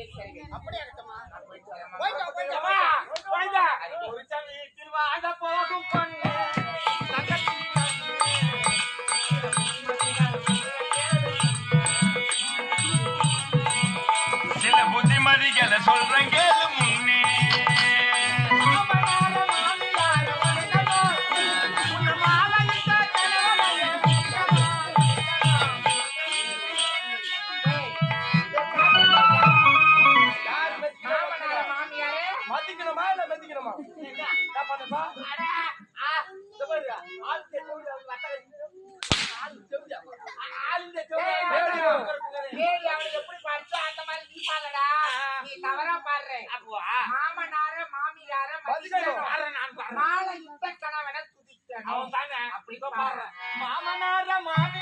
அப்படியே இருக்கமா போயிட்டு வரேம்மா. போயிட்டு கத்திக்கிறோமா என்ன பண்ணப்பா? ஆள் செஞ்சு ஆள் செஞ்சு ஆள் செஞ்சு அவனுக்கு எப்படி படிச்சோ அந்த மாதிரி நீ பாடலடா நீ தவறா பாடுற. மாமனார மாமியார மாலை யுத்த கணவன துதிக்க அவன் தாங்க அப்படி பாடுறேன். மாமனார மாமி